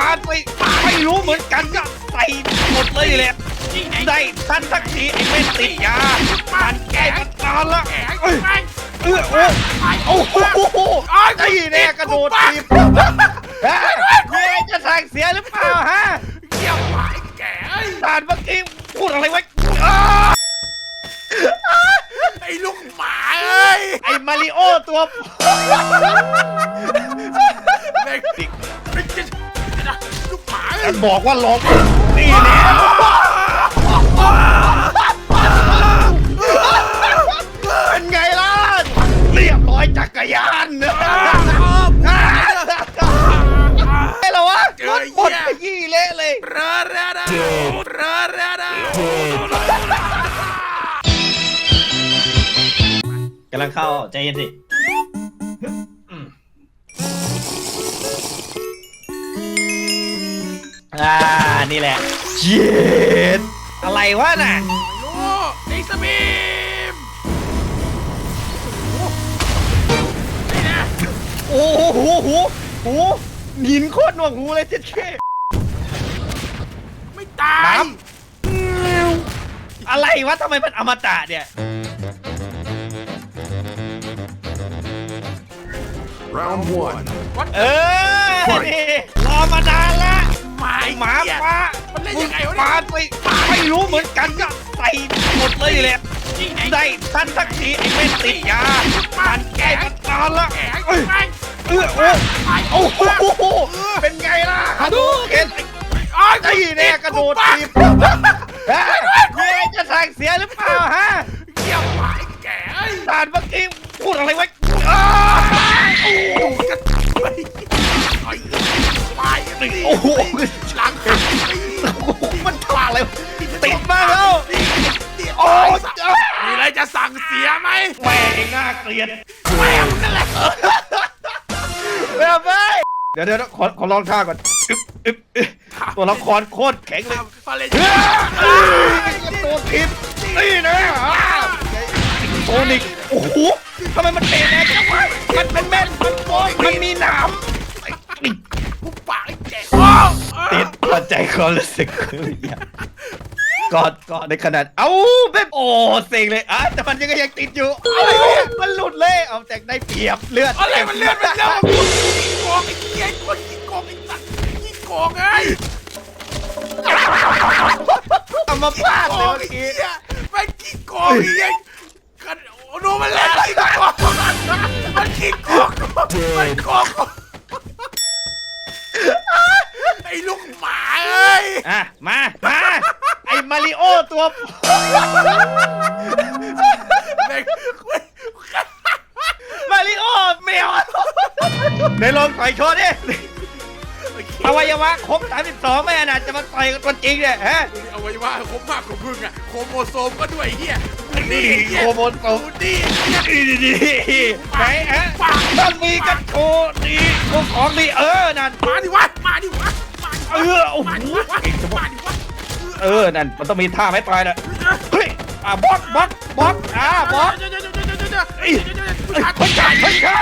มาไปไม่รู้เหมือนกันก็ใส่หมดเลยแหละนี่ไงได้ทันสักทีไอ้เม่นติดยามันแก้มันนานละแกเอ้ยแกเออเออโอ้โหไอ้แน่กระโดดทีบฮะมีอะไรจะสั่งเสียหรือเปล่าฮะเกี่ยวหายแกเอ้ยด่านเมื่อกี้พูดอะไรไว้อ้าไอ้ลูกหมาเอ้ยไอ้มาริโอตัว บอกว่าลงนี่แน่เป็นไงล่ะ เรียบร้อยจักรยานเนอะไอ้เหรอวะรถหมดยี่เละเลยรอเรอเรรอเรอเรอกำลังเข้าใจเย็นสิ อ่า นี่แหละเย็ดอะไรวะน่ะลูกไอ้สมีมนี่นะโอ้โหหูหูหูหินโคตรหนวกหูเลยเจ๊เช่ไม่ตายน้อะไรวะทำไมมันอมตะเนี่ย Round one. วัดเออนี่รอมานานละหมา ไอหมาเหี้ยฟ้ามันเล่นมึยังไงวะมาไปเนี่ยไม่รู้เหมือนกันก็ใส่หมดเลยแหละนี่ไงได้ทันสักทีไอ้เม่นติดยามันแก้มันนานละแกเอ้ยแม่งเออเออโอ้โหเป็นไงล่ะฮาดูเห็นโอ้ยไอ้แน่กระโดดทีบฮะมีอะไรจะสั่งเสียหรือเปล่าฮะเกี่ยวหายแกเอ้ยด่านเมื่อกี้พูดอะไรไว้ โอ้โหหลังหักมันทำอะไรวะติดมากแล้วโอ้โอ้ยยมีอะไรจะสั่งเสียไหมแม่งน่าเกลียดแม่งนั่นแหละแบบไปเดี๋ยวเดี๋ยวขอขอลองท่าก่อนอึ๊บอึ๊บอึ๊บตัวละครโคตรแข็งเลยฟาเลนเฮ้ยตัวทิพย์นี่นะอ่าโซนิกโอ้โหทำไมมันเตะแรงจังวะมันเป็นแม่นมันโกงมันมีหนาม ติดเข้าใจความรู้สึกอย่างกอดกอดในขนาด เอ้าแบบโอ้เซ็งเลยอะแต่มันยังยังติดอยู่อะไรวะมันหลุดเลย เอาจากได้เปรียบเลือดอะไรมันเลื่อนไปแล้วขี้โกงไอ้เหี้ยคนขี้โกงไอ้สัตว์ขี้โกงไอ้เอามาพลาดเลยเมื่ไอ้อกี้เหี้ยแม่งขี้โกงไอ้เหี้ยกันโอ้ดูมันเล่นขี้โกงมันขี้โกงมันโกงไอ้ลูกหมาเอ้ย อะมามาไอ้มา ริโอตัวแม่งมาริโอแมวในลองต่อยโชว์ดิอวัยวะครบ32ไม่อนาจจะมาต่อยกับตัวจริงเนี่ยฮะเอาไว้ว่าครบมากกว่ามึงอะโครโมโซมก็ด้วยเฮียนี่โคโมโตดูดิเฮียดีดีดีไหนฮะต้องมีกันโชว์ดีโชว์ของดีเออนั่นมาดิวะมาดิวะมาดิวะเออโอ้โหมาดิวะมาดิวะ เออ นั่น มันต้องมีท่าไม้ตายนะเฮ้ย อะบล็อกบล็อกบล็อกอะบล็อกเดี๋ยวเดี๋ยวเดี๋ยวเดี๋ยวเดี๋ยวเฮ้ยเดี๋ยวเดี๋ยเฮ้ยเฮ้ยเฮ้ย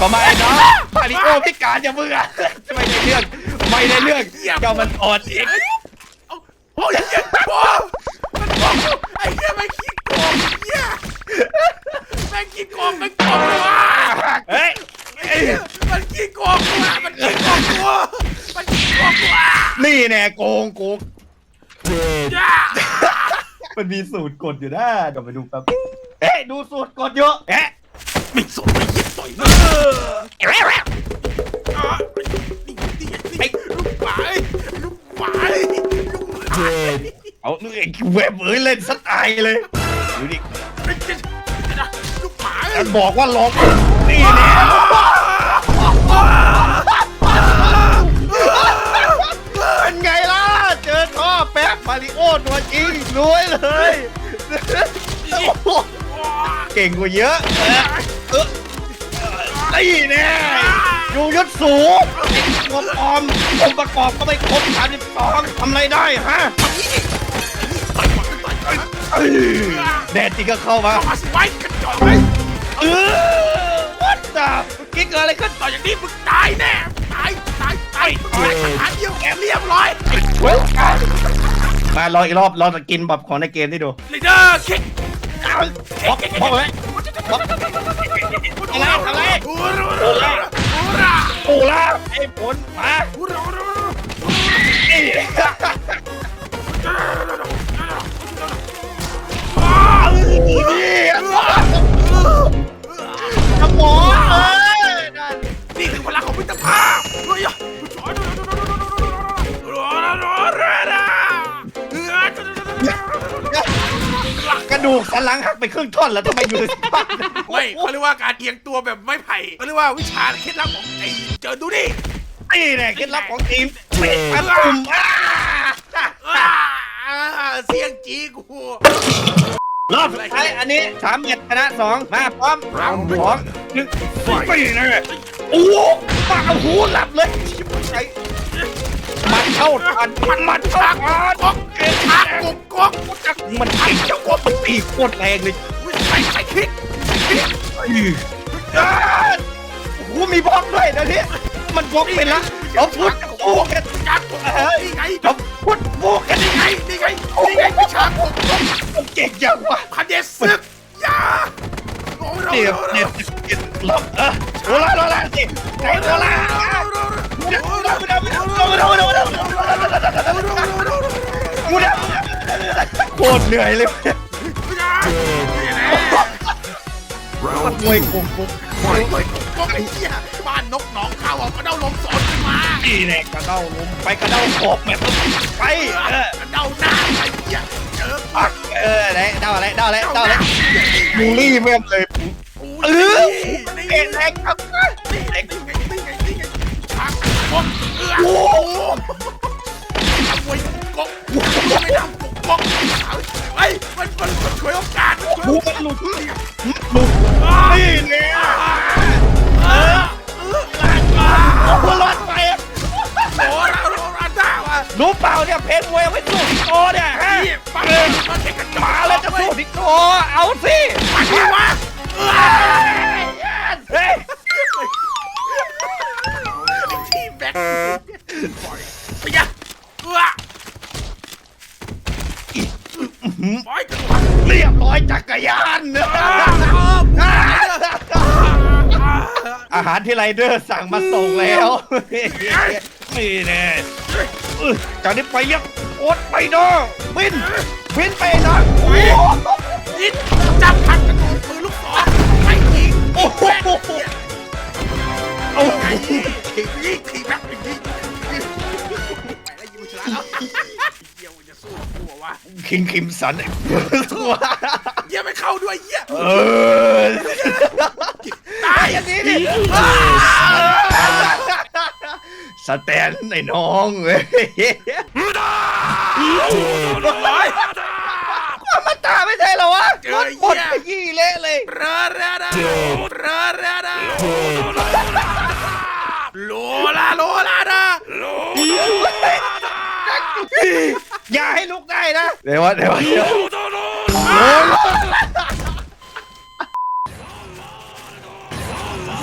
ก็มาไอ้น้องมาริโอพิการอย่ามึงอะไม่ได้เรื่องไม่ได้เรื่องเจ้ามันอ่อนอีกเอาโอ้ยเฮียโอ้มันโกงไอ้เฮียไม่ขี้โกงเฮียแม่งขี้โกงแม่งโกงว่ะเฮ้ยเอ้ยมันขี้โกงว่ะมันขี้โกงว่ะมันขี้โกงว่ะ นี่แน่โกงโกงย่ามันมีสูตรกดอยู่นะเดี๋ยวไปดูแป๊บเอ๊ะดูสูตรกดเยอะเอ๊ะไม่สนไม่ยิบต่อยหน้าอะนี่นี่นี่ลูกหมาลูกหมาลูกหมาเอาไอ้เว็บเอ้ยเล่นสไตล์เลยดูดิไม่ใช่นะลูกหมา มันบอกว่าลง ก่งกว่าเยอะเออเออนี่แน่อยู่ยศสูงไอ้ตัวปลอมองค์ประกอบก็ไม่ครบ32ทำอะไรได้ฮะเอ้ยแน่จริงก็เข้ามาเข้ามาสิไว้กระจอกไว้เออวัดดาเมื่อกี้เกิดอะไรขึ้นต่ออย่างนี้มึงตายแน่ตายตายตายตายหาเดียวเรียบร้อยเว้ยมารออีกรอบรอจะกินแบบของในเกมที่ดูลีเดอร์คิก บอกบอกเลยอะไรอะไรฮูราฮูราฮูราปูล่าไอ้ผลมาฮูราฮูราสมองเอ้ยนั่นนี่คือพลังของมิตรภาพ ดูกสันหลังหักไปครึ่งท่อนแล้วทำไมอยู่ในสภาพนั้นไม่เขาเรียกว่าการเอียงตัวแบบไม่ไผ่เขาเรียกว่าวิชาเคล็ดลับของไอ้เจอดูดินี่แหละเคล็ดลับของทีมเตะอันตุ่มอ่าอ่าเสียงจีกู รอบสุดท้ายอันนี้สามเอ็ดชนะสองมาพร้อม Round สอง one. หนึ่งไปนะโอ้โหมาเอาหูหลับเลยไอ้มัน เข้าทันมันเข้าทันก๊อกเอ็นทักกุ๊กก๊อกมันเก่งจังว่ามันตีโคตรแรงเลยใส่ใส่คิดอ้าโอ้โหมีบล็อกด้วยนะเนี่ยมันบล็อกเป็นละเอาพุทธโอ้กันจักุกนี่ไงเอาพุทธโอ้กันนี่ไงนี่ไงนี่ไงวิชากุกก๊อกมันเก่งจังวะพันเดซึกยาโอ้เดี๋ยวเดี๋ยวเดี๋ยวล็อกเออโอลาโอลาสิไหนโอลา โคตรเหนื่อยเลย Round มวย two. กงกุ๊กก็ไอ้เหี้ยบ้านนกหนองข้าวเอากระเด้าลมสอนขึ้นมานี่แน่กระเด้าลมไปกระเด้าขอบแบบไปเออกระเด้าหน้าไอ้เหี้ยเจอปักเออไหนเด้าอะไรเด้าอะไรเด้าอะไรบูลลี่แม่งเลยเออเอ็นแรงครับนี่ไงนี่ โอ้โอ้โหทำมวยกกไม่ทำกกกกเฮ้มันมันมันช่วยโอกาสมันช่วยบูโอกาสมันหลุดหลุดนี่เนี่ยเออเออหัวร้อนไปโอ้เราเราเราได้ว่ะรู้เปล่าเนี่ยเพจมวยเอาไว้สู้โตเนี่ยฮะนี่ปักมันเด็กระจอกมาแล้วจะสู้ที่โตเอาสิปักที่วะเออเฮ้ย ทีแบ็ค ปล่อยกันวะเรียบร้อยจักรยานเนอะอาหารที่ไรเดอร์สั่งมาส่งแล้วนี่แน่เออจากนี้ไปเรียกโอ๊ตไปเนาะบินบินไปเนาะโอ้โหนี่จับพันกระโดดมือลูกศรไม่ยิงโอ้โหโอ้โห คิงคิมสันไอ้ตัวเยี่ยไม่เข้าด้วยเยี่ยเออตายอย่างนี้ดิสแตนไอ้น้องเว้ยร้อยความมันตาไม่ใช่เหรอวะรถหมดไปยี่เละเลยเรอเรอดาเรอเรอดาโลลาโลลาดาโล อย่าให้ลุกได้นะเดี๋ยววะเดี๋ยววะเดี๋ยว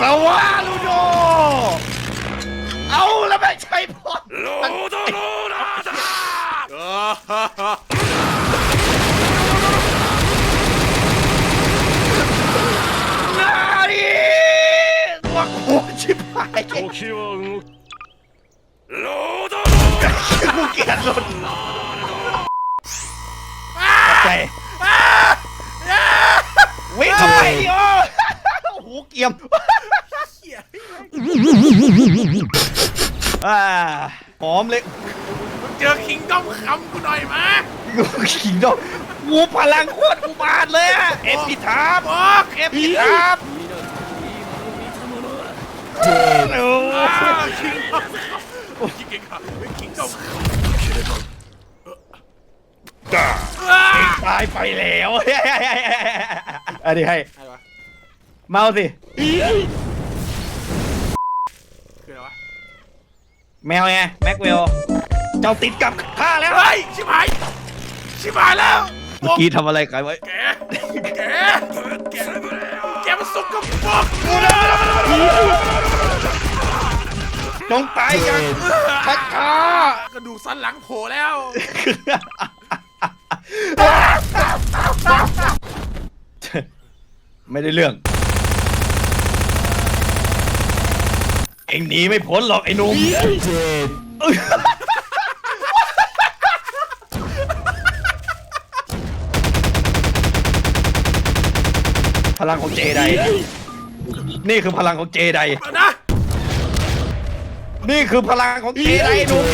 สวาลูโด เอาแล้วไม่ใช่พอดนาดิตัวโคชิบหายกูเกลียดรถ ใจวิ่งเข้าไปดิโอ้โอ้โหเกียมอ่าหอมเลยเจอคิงด้อมคำกูหน่อยมางูขิงดอกงูพลังโคตรอุบาทเลยอะเอฟพีทาร์บอกเอฟพีทาร์โอ้ คิงด้อมคำคิงคำคิงด้อมค จ้าำตายไปแล้วอันนี้ให้อะไรวะเมาสิ คืออะไรวะแมวไงแม็กเวลเจ้าติดกับข้าแล้วเฮ้ยชิบหายชิบหายแล้วเมื่อกี้ทำอะไรกันไว้แกแกแกแกมันสุกกับปรกจงตายอย่างช้าช้ากระดูกสันหลังโผล่แล้ว ไม่ได้เรื่อง เอ็งหนีไม่พ้นหรอกไอ้หนุ่มพลังของเจได นี่คือพลังของเจไดเอานะ นี่คือพลังของเจไดหนุ่ม